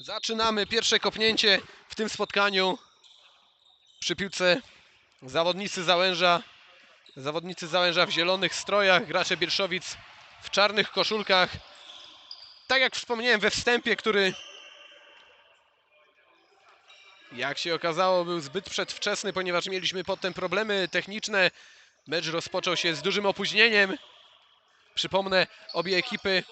Zaczynamy pierwsze kopnięcie w tym spotkaniu. Przy piłce zawodnicy Załęża. Zawodnicy Załęża w zielonych strojach, gracze Bielszowic w czarnych koszulkach. Tak jak wspomniałem we wstępie, który jak się okazało był zbyt przedwczesny, ponieważ mieliśmy potem problemy techniczne. Mecz rozpoczął się z dużym opóźnieniem. Przypomnę, obie ekipy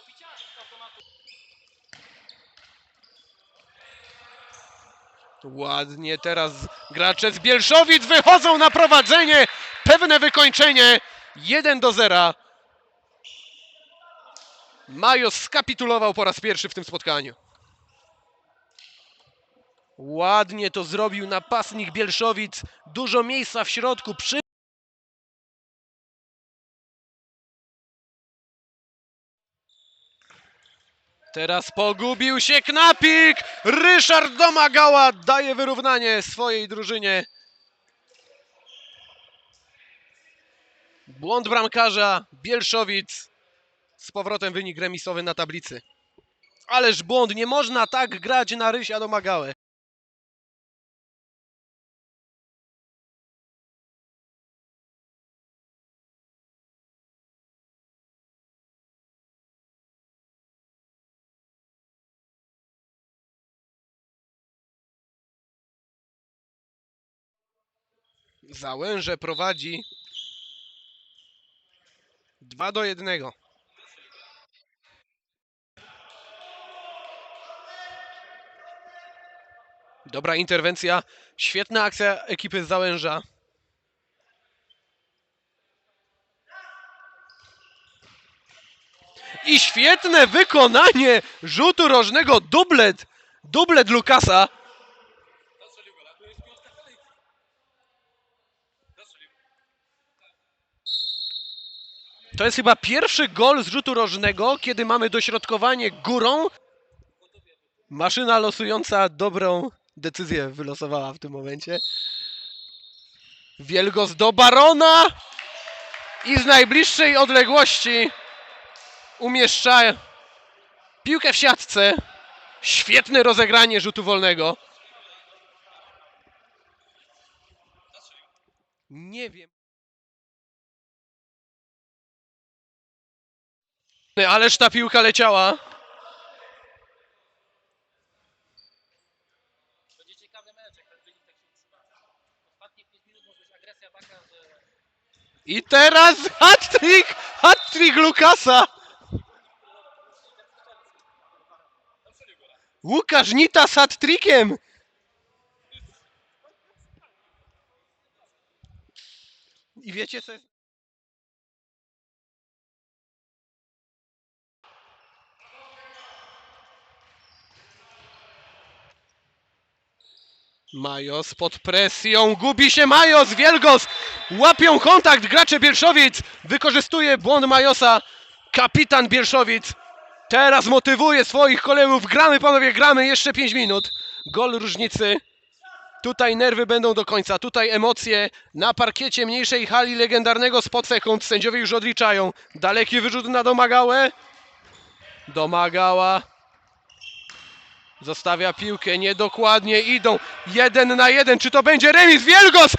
Ładnie teraz gracze z Bielszowic wychodzą na prowadzenie. Pewne wykończenie. 1 do 0. Majos skapitulował po raz pierwszy w tym spotkaniu. Ładnie to zrobił napastnik Bielszowic. Dużo miejsca w środku. Przy... Teraz pogubił się Knapik! Ryszard Domagała daje wyrównanie swojej drużynie. Błąd bramkarza Bielszowic. Z powrotem wynik remisowy na tablicy. Ależ błąd, nie można tak grać na Rysia Domagałę. Załęże prowadzi 2 do 1. Dobra interwencja, świetna akcja ekipy Załęża. I świetne wykonanie rzutu rożnego dublet. Dublet Lukasa. To jest chyba pierwszy gol z rzutu rożnego, kiedy mamy dośrodkowanie górą. Maszyna losująca dobrą decyzję wylosowała w tym momencie. Wielgos do Barona i z najbliższej odległości umieszcza piłkę w siatce. Świetne rozegranie rzutu wolnego. Nie wiem. Być agresja taka, że I teraz hat-trick! Hat-trick Lukasa! Łukasz Nita z hat-trickiem! I wiecie co jest... Majos pod presją, gubi się Majos, Wielgos, łapią kontakt gracze Bielszowic, wykorzystuje błąd Majosa, kapitan Bielszowic, teraz motywuje swoich kolegów, gramy panowie, gramy, jeszcze 5 minut, gol różnicy, tutaj nerwy będą do końca, tutaj emocje, na parkiecie mniejszej hali legendarnego spod sekund, sędziowie już odliczają, daleki wyrzut na Domagałę, Domagała, Zostawia piłkę, niedokładnie idą. Jeden na jeden. Czy to będzie remis? Wielgos!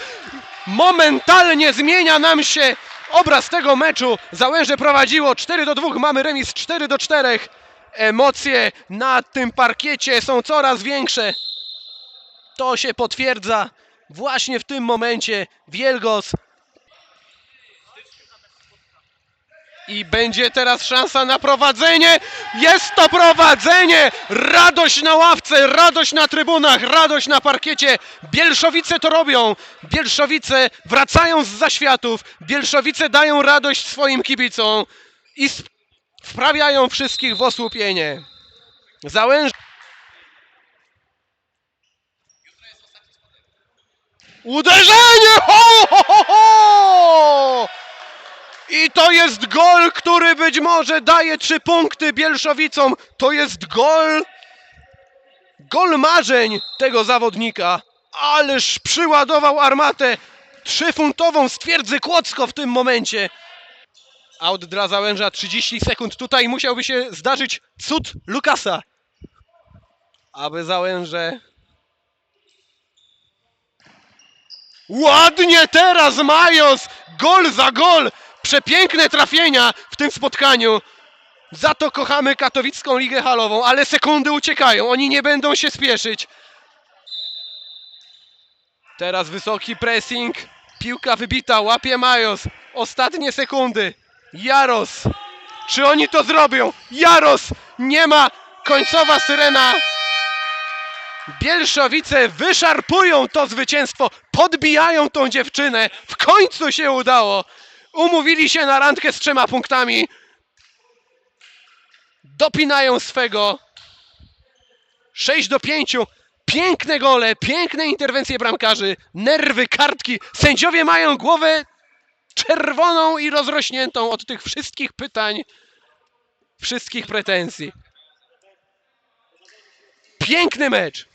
Momentalnie zmienia nam się obraz tego meczu. Załęże prowadziło 4 do 2, mamy remis 4 do 4. Emocje na tym parkiecie są coraz większe. To się potwierdza właśnie w tym momencie. Wielgos. I będzie teraz szansa na prowadzenie. Jest to prowadzenie! Radość na ławce, radość na trybunach, radość na parkiecie. Bielszowice to robią. Bielszowice wracają z zaświatów. Bielszowice dają radość swoim kibicom i wprawiają wszystkich w osłupienie. Załęż... Uderzenie! Ho, ho! To jest gol, który być może daje trzy punkty Bielszowicom. To jest gol. Gol marzeń tego zawodnika. Ależ przyładował armatę trzyfuntową z twierdzy Kłodzko w tym momencie. Aut dla Załęża 30 sekund. Tutaj musiałby się zdarzyć cud Lukasa. aby Załęże... Ładnie teraz Majos! Gol za gol! Przepiękne trafienia w tym spotkaniu. Za to kochamy katowicką ligę halową, ale sekundy uciekają. Oni nie będą się spieszyć. Teraz wysoki pressing. Piłka wybita, łapie Majos. Ostatnie sekundy. Jaros. Czy oni to zrobią? Jaros! Nie ma! Końcowa syrena. Bielszowice wyszarpują to zwycięstwo, podbijają tą dziewczynę. W końcu się udało. Umówili się na randkę z trzema punktami. Dopinają swego. 6 do 5. Piękne gole, piękne interwencje bramkarzy, nerwy, kartki. Sędziowie mają głowę czerwoną i rozrośniętą od tych wszystkich pytań, wszystkich pretensji. Piękny mecz.